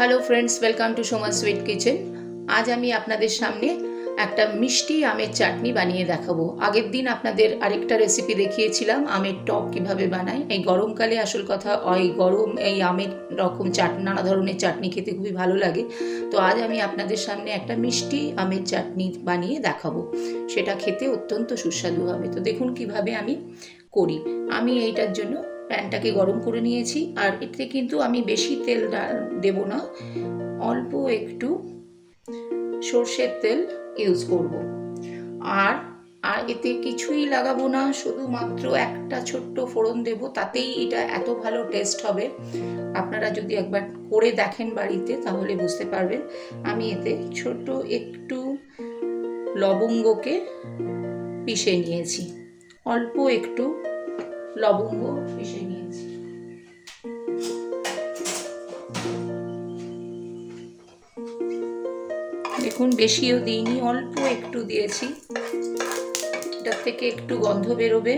Hello friends welcome to Soma sweet kitchen আজ আমি আপনাদের সামনে একটা মিষ্টি আমের চাটনি বানিয়ে দেখাবো। আগের দিন আপনাদের আরেকটা রেসিপি দেখিয়েছিলাম, আমের টক কীভাবে বানাই এই গরমকালে আসল কথা, ওই গরম, এই আমের রকম চাট, নানা ধরনের চাটনি খেতে খুবই ভালো লাগে। তো আজ আমি আপনাদের সামনে একটা মিষ্টি আমের চাটনি বানিয়ে দেখাবো। সেটা খেতে অত্যন্ত সুস্বাদু হবে। তো দেখুন কীভাবে আমি করি। আমি এইটার জন্য প্যানটাকে গরম করে নিয়েছি। আর এতে কিন্তু আমি বেশি তেল দেব না। অল্প একটু সর্ষের তেল ইউজ করব। আর আর এতে কিছুই লাগাবো না। শুধুমাত্র একটা ছোট্ট ফোড়ন দেব, তাতেই এটা এত ভালো টেস্ট হবে। আপনারা যদি একবার করে দেখেন বাড়িতে, তাহলে বুঝতে পারবেন। আমি এতে ছোট একটু লবঙ্গকে পিষে নিয়েছি। অল্প একটু লবঙ্গ পিষে নিয়েছি। দেখুন, বেশিও দিইনি, অল্প একটু দিয়েছি। এটার থেকে একটু গন্ধ বেরোবে।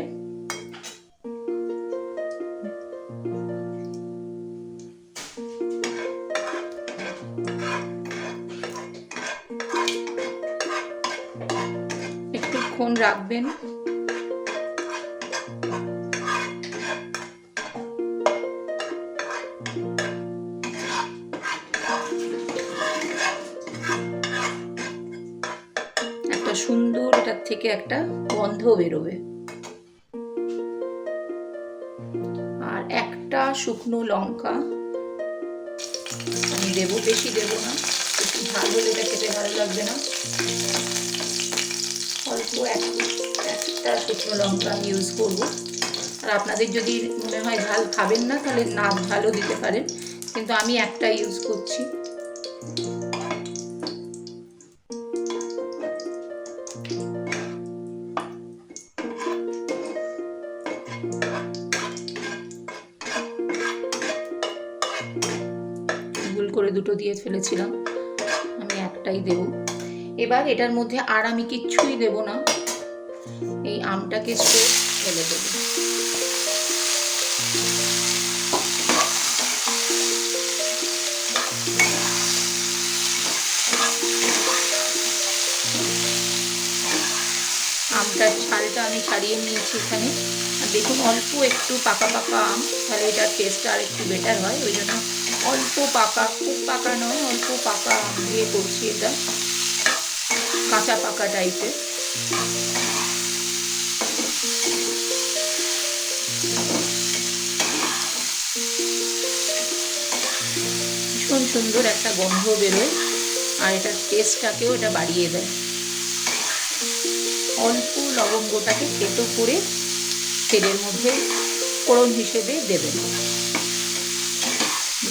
একটুক্ষণ রাখবেন। সুন্দর এটার থেকে একটা গন্ধ বেরোবে। আর একটা শুকনো লঙ্কা আমি দেবো, বেশি দেবো না। একটু ঝাল হলে এটা খেতে ভালো লাগবে না। অল্প এক- একটা শুকনো লঙ্কা আমি ইউজ করব। আর আপনাদের যদি মনে হয় ঝাল খাবেন না, তাহলে না ঝালও দিতে পারেন। কিন্তু আমি একটা ইউজ করছি। করে দুটো দিয়ে ফেলেছিলাম। আমি একটাই দেব। এবার এটার মধ্যে আর আমি কিচ্ছুই দেব না। এই আমটাকে ফেলে দেব। আমটার ছালটা আমি ছাড়িয়ে নিয়েছি এখানে। আর দেখুন, অল্প একটু পাকা পাকা আম, তাহলে এটার টেস্টটা আর একটু বেটার হয়। ওই জন্য অল্প পাকা, খুব পাকা নয়, অল্প পাকা দিয়ে করছি এটা। কাঁচা পাকা টাইপের ভীষণ সুন্দর একটা গন্ধ বেরোয়, আর এটার টেস্টটাকেও এটা বাড়িয়ে দেয়। অল্প লবঙ্গটাকে থেতো করে তেলের মধ্যে ফোড়ন হিসেবে দেবেন।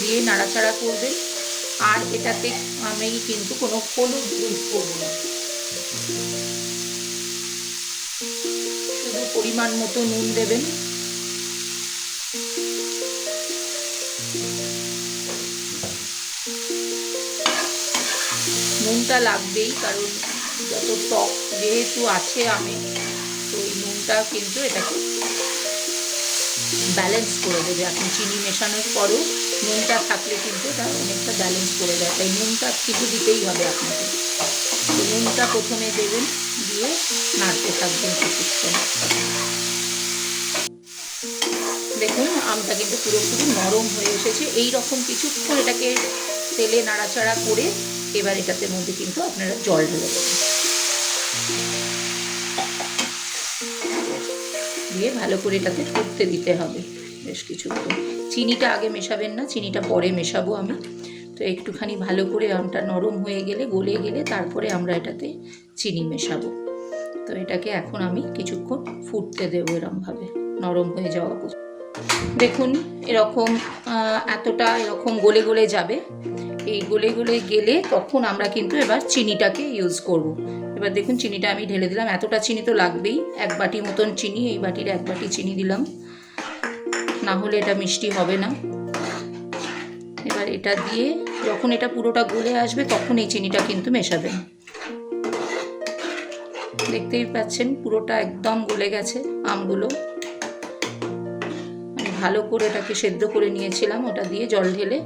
দিয়ে নাড়াচাড়া করবেন। আর এটাতে আমি কিন্তু কোনো হলুদ ইউজ করব না। শুধু পরিমাণ মতো নুন দেবেন। নুনটা লাগবেই, কারণ যত টক যেহেতু আছে আমি তো এই নুনটা কিন্তু এটাকে ব্যালেন্স করে দেবে। আপনি চিনি মেশানোর পরও নুনটা থাকলে কিন্তু এটা অনেকটা ব্যালেন্স করে দেয়। তাই নুনটা কিন্তু দিতেই হবে আপনাকে। নুনটা প্রথমে দেবেন, দিয়ে নাড়তে থাকবেন কিছুক্ষণ। দেখুন, আমটা কিন্তু পুরোপুরি নরম হয়ে এসেছে। এই রকম কিছুক্ষণ এটাকে তেলে নাড়াচাড়া করে এবার এটাতে মধ্যে কিন্তু আপনারা জল ঢেলে দেবেন। দিয়ে ভালো করে এটাকে ফুটতে দিতে হবে। বেশ কিছুক্ষণ চিনিটা আগে মেশাবেন না, চিনিটা পরে মেশাবো আমি তো একটুখানি ভালো করে আমটা নরম হয়ে গেলে, গলে গেলে তারপরে আমরা এটাতে চিনি মেশাবো। তো এটাকে এখন আমি কিছুক্ষণ ফুটতে দেবো এরমভাবে, নরম হয়ে যাওয়া। দেখুন, এরকম এতটা এরকম গলে গলে যাবে। এই গলে গলে গেলে তখন আমরা কিন্তু এবার চিনিটাকে ইউজ করব। এবার দেখুন চিনিটা আমি ঢেলে দিলাম। এতটা চিনি তো লাগবেই। এক বাটি মতন চিনি, এই বাটির এক বাটি চিনি দিলাম। না হলে এটা মিষ্টি হবে না। এবার এটা দিয়ে যখন এটা পুরোটা গলে আসবে, তখন এই চিনিটা কিন্তু মেশাবেন। দেখতেই পাচ্ছেন, পুরোটা একদম গলে গেছে আমগুলো। আমি ভালো করে এটাকে সেদ্ধ করে নিয়েছিলাম, ওটা দিয়ে জল ঢেলে।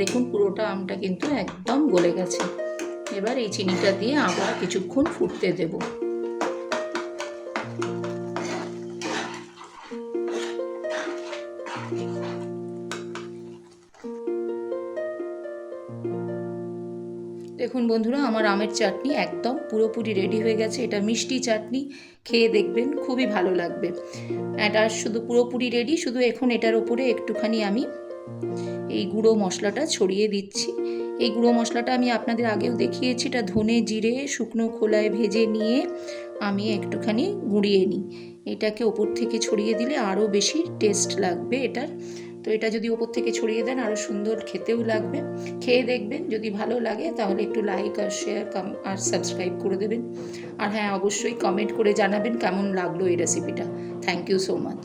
দেখুন পুরোটা আমটা কিন্তু একদম গলে গেছে। এবার এই চিনিটা দিয়ে আবার কিছুক্ষণ ফুটতে দেব। দেখুন বন্ধুরা, আমার আমের চাটনি একদম পুরোপুরি রেডি হয়ে গেছে। এটা মিষ্টি চাটনি, খেয়ে দেখবেন, খুবই ভালো লাগবে। এটা শুধু পুরোপুরি রেডি শুধু এখন এটার ওপরে একটুখানি আমি এই গুঁড়ো মশলাটা ছড়িয়ে দিচ্ছি। এই গুঁড়ো মশলাটা আমি আপনাদের আগেও দেখিয়েছি। এটা ধনে জিরে, শুকনো খোলায় ভেজে নিয়ে আমি একটুখানি গুঁড়িয়ে নিই। এটাকে ওপর থেকে ছড়িয়ে দিলে আরও বেশি টেস্ট লাগবে এটার। তো এটা যদি ওপর থেকে ছড়িয়ে দেন, আরও সুন্দর খেতেও লাগবে। খেয়ে দেখবেন, যদি ভালো লাগে তাহলে একটু লাইক আর শেয়ার আর সাবস্ক্রাইব করে দেবেন। আর হ্যাঁ অবশ্যই কমেন্ট করে জানাবেন কেমন লাগল এই রেসিপিটা থ্যাংক ইউ সো মাচ